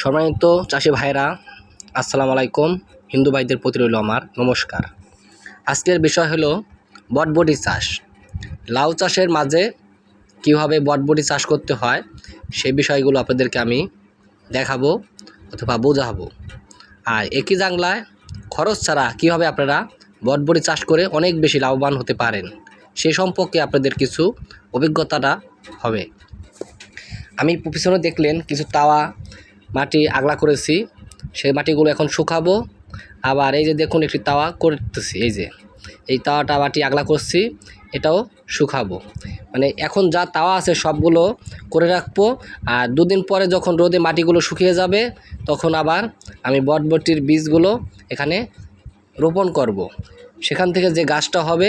সম্মানিত চাষি ভাইরা, আসসালামু আলাইকুম। হিন্দু ভাইদের প্রতি রইল আমার নমস্কার। আজকের বিষয় হলো বটবটি চাষ। লাউ চাষের মাঝে কীভাবে বটবটি চাষ করতে হয় সেই বিষয়গুলো আপনাদেরকে আমি দেখাবো অথবা বোঝাবো। আর একই জাংলায় খরচ ছাড়া কীভাবে আপনারা বটবটি চাষ করে অনেক বেশি লাভবান হতে পারেন, সে সম্পর্কে আপনাদের কিছু অভিজ্ঞতাটা হবে। আমি পিছনে দেখলেন কিছু তাওয়া মাটি আগলা করেছি, সেই মাটিগুলো এখন শুকাবো। আবার এই যে দেখুন একটি তাওয়া করতেছি, এই যে। এই তাওয়াটা মাটি আগলা করছি, এটাও শুকাবো। মানে এখন যা তাওয়া আছে সবগুলো করে রাখব, আর দুদিন পরে যখন রোদে মাটিগুলো শুকিয়ে যাবে, তখন আবার আমি বটবটির বীজগুলো এখানে রোপণ করব। সেখান থেকে যে গাছটা হবে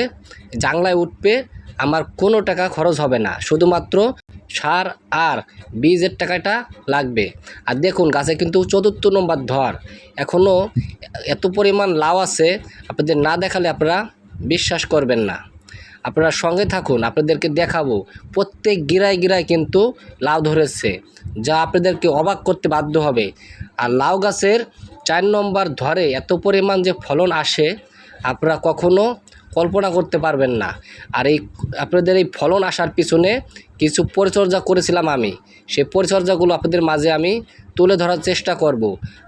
জাংলায় উঠবে আমার কোনো টাকা খরচ হবে না। শুধুমাত্র সার আর বীজের টাকাটা লাগবে। আর দেখুন, গাছে কিন্তু চতুর্থ নম্বর ধর। এখনও এত পরিমাণ লাউ আছে, আপনাদের না দেখালে আপনারা বিশ্বাস করবেন না। আপনারা সঙ্গে থাকুন, আপনাদেরকে দেখাবো। প্রত্যেক গিরায় গিরায় কিন্তু লাউ ধরেছে, যা আপনাদেরকে অবাক করতে বাধ্য হবে। আর লাউ গাছের চার নম্বর ধরে এত পরিমাণ যে ফলন আসে, আপনারা কখনো কল্পনা করতে পারবেন না। আর এই আপনাদের এই ফলন আসার পিছনে কিছু পরিচর্যা করেছিলাম আমি। সেই পরিচর্যাগুলো আপনাদের মাঝে আমি তুলে ধরার চেষ্টা করব।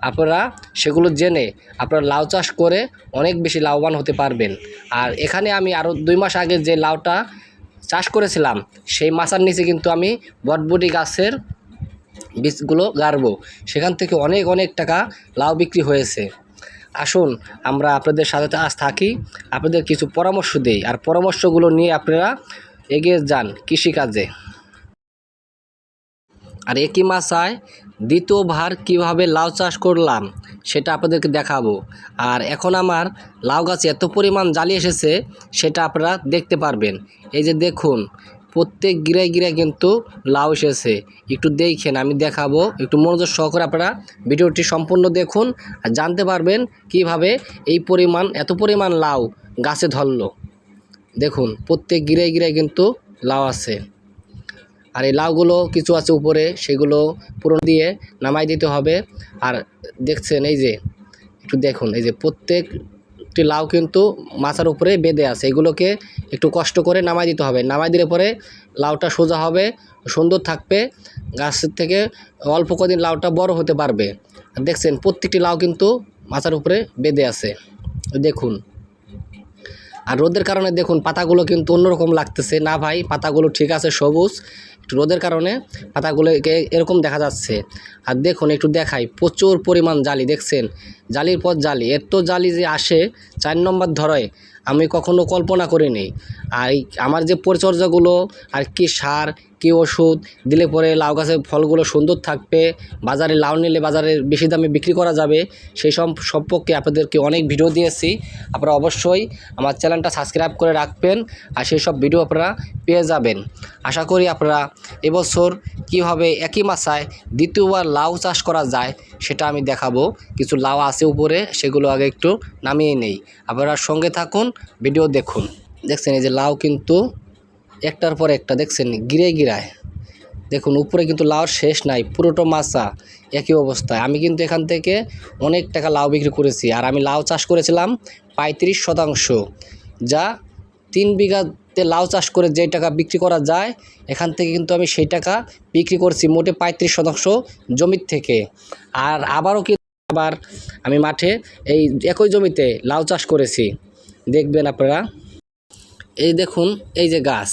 আপনারা সেগুলো জেনে আপনারা লাউ চাষ করে অনেক বেশি লাভবান হতে পারবেন। আর এখানে আমি আরও দুই মাস আগে যে লাউটা চাষ করেছিলাম, সেই মাচার নিচে কিন্তু আমি বটবটি গাছের বীজগুলো গাড়বো। সেখান থেকে অনেক অনেক টাকা লাউ বিক্রি হয়েছে। আসুন, আমরা আপনাদের সাথে আজ থাকি, আপনাদের কিছু পরামর্শ দিই। আর পরামর্শগুলো নিয়ে আপনারা এগিয়ে যান কৃষিকাজে। আর একই মাসায় দ্বিতীয়বার কীভাবে লাউ চাষ করলাম, সেটা আপনাদেরকে দেখাবো। আর এখন আমার লাউ গাছে এত পরিমাণ জালি এসেছে, সেটা আপনারা দেখতে পারবেন। এই যে দেখুন প্রত্যেক গিরায় গিরায় কিন্তু লাউ এসেছে। একটু দেখেন, আমি দেখাবো। একটু মনোযোগ সহকারে আপনারা ভিডিওটি সম্পূর্ণ দেখুন আর জানতে পারবেন কীভাবে এই পরিমাণ, এত পরিমাণ লাউ গাছে ধরলো। দেখুন, প্রত্যেক গিরায় গিরায় কিন্তু লাউ আছে। আর এই লাউগুলো কিছু আছে উপরে, সেগুলো পুরো দিয়ে নামাই দিতে হবে। আর দেখছেন, এই যে, একটু দেখুন, এই যে প্রত্যেকটি লাউ কিন্তু মাথার উপরে বেঁধে আছে। এগুলোকে একটু কষ্ট করে নামাই দিতে হবে। নামাই দিলে পরে লাউটা সোজা হবে, সুন্দর থাকবে। গাছের থেকে অল্প কদিন লাউটা বড় হতে পারবে। দেখছেন, প্রত্যেকটি লাউ কিন্তু মাথার উপরে বেঁধে আছে। দেখুন। আর রোদের কারণে দেখুন, পাতাগুলো কিন্তু অন্যরকম লাগতেছে। না ভাই, পাতাগুলো ঠিক আছে সবুজ। একটু রোদের কারণে পাতাগুলোকে এরকম দেখা যাচ্ছে। আর দেখুন, একটু দেখাই, প্রচুর পরিমাণ জালি, দেখছেন? জালির পর জালি, এত জালি যে আসে, চার নম্বর ধরয়, আমি কখনো কল্পনা করিনি। আর আমার যে পরিচর্যাগুলো, আর কি সার কি ওষুধ? দিলে পরে লাউ গাছের ফলগুলো সুন্দর থাকবে। বাজারে লাউ নিলে বাজারে বেশি দামে বিক্রি করা যাবে। সেই সব সম্পর্কে আপনাদেরকে অনেক ভিডিও দিয়েছি। আপনারা অবশ্যই আমার চ্যানেলটা সাবস্ক্রাইব করে রাখবেন আর সেই সব ভিডিও আপনারা পেয়ে যাবেন। আশা করি আপনারা এবছর কীভাবে একই মাসায় দ্বিতীয়বার লাউ চাষ করা যায় সেটা আমি দেখাবো। কিছু লাউ আছে উপরে, সেগুলো আগে একটু নামিয়ে নেই। আপনারা সঙ্গে থাকুন, ভিডিও দেখুন। দেখছেন এই যে লাউ কিন্তু একটার পর একটা, দেখছেন গিরে গিরায় দেখুন, উপরে কিন্তু লাউর শেষ নাই, পুরোটা মাছা, একই অবস্থায়। আমি কিন্তু এখান থেকে অনেক টাকা লাউ বিক্রি করেছি, আর আমি লাউ চাষ করেছিলাম পঁয়ত্রিশ শতাংশ। যা তিন বিঘাতে লাউ চাষ করে যে টাকা বিক্রি করা যায়, এখান থেকে কিন্তু আমি সেই টাকা বিক্রি করছি মোটে পঁয়ত্রিশ শতাংশ জমির থেকে। আর আবারও কিন্তু আবার আমি মাঠে এই একই জমিতে লাউ চাষ করেছি। দেখবেন আপনারা। এই দেখুন, এই যে গাছ।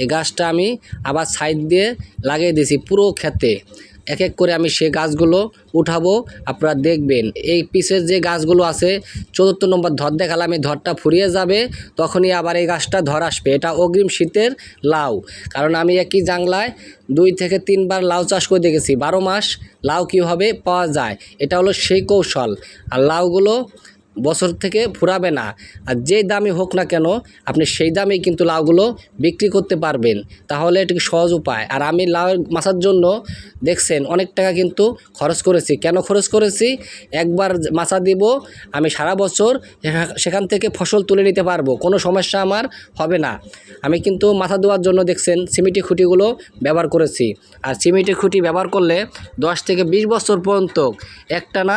এই গাছটা আমি আবার সাইড দিয়ে লাগিয়ে দিয়েছি পুরো ক্ষেতে। এক এক করে আমি সে গাছগুলো উঠাবো, আপনারা দেখবেন। এই পিসের যে গাছগুলো আছে, চতুর্থ নম্বর ধর দেখালাম, এই ধরটা ফুরিয়ে যাবে, তখনই আবার এই গাছটা ধর আসবে। এটা অগ্রিম শীতের লাউ। কারণ আমি একই জাংলায় দুই থেকে তিনবার লাউ চাষ করে দেখেছি। বারো মাস লাউ কীভাবে পাওয়া যায়, এটা হলো সেই কৌশল। আর লাউগুলো বছর থেকে ফুরাবে না। আর যেই দামই হোক না কেন, আপনি সেই দামেই কিন্তু লাউগুলো বিক্রি করতে পারবেন। তাহলে এটি সহজ উপায়। আর আমি লাউ মাছার জন্য, দেখছেন, অনেক টাকা কিন্তু খরচ করেছি। কেন খরচ করেছি? একবার মাছা দিব, আমি সারা বছর সেখান থেকে ফসল তুলে নিতে পারব। কোনো সমস্যা আমার হবে না। আমি কিন্তু মাথা দেওয়ার জন্য, দেখছেন সিমেন্টি খুঁটিগুলো ব্যবহার করেছি। আর সিমেন্টি খুঁটি ব্যবহার করলে দশ থেকে বিশ বছর পর্যন্ত একটানা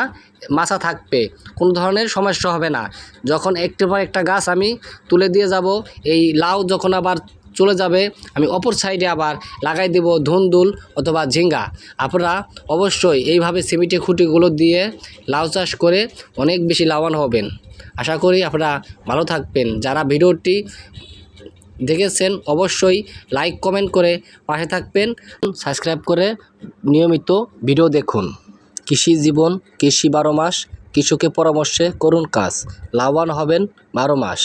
মাছা থাকবে, কোনো ধরনের সমস্যা হবে না। যখন একটার পর একটা গাছ আমি তুলে দিয়ে যাব, এই লাউ যখন আবার চলে যাবে, আমি অপর সাইডে আবার লাগাই দেব ধুন্দুল অথবা ঝিঙ্গা। আপনারা অবশ্যই এইভাবে সিমেন্টের খুঁটিগুলো দিয়ে লাউ চাষ করে অনেক বেশি লাভবান হবেন। আশা করি আপনারা ভালো থাকবেন। যারা ভিডিওটি দেখেছেন, অবশ্যই লাইক, কমেন্ট করে পাশে থাকবেন। সাবস্ক্রাইব করে নিয়মিত ভিডিও দেখুন। কৃষি জীবন কৃষি বারো মাস কৃষকের পরামর্শে করুন কাজ। লাভবান হবেন বারো মাস।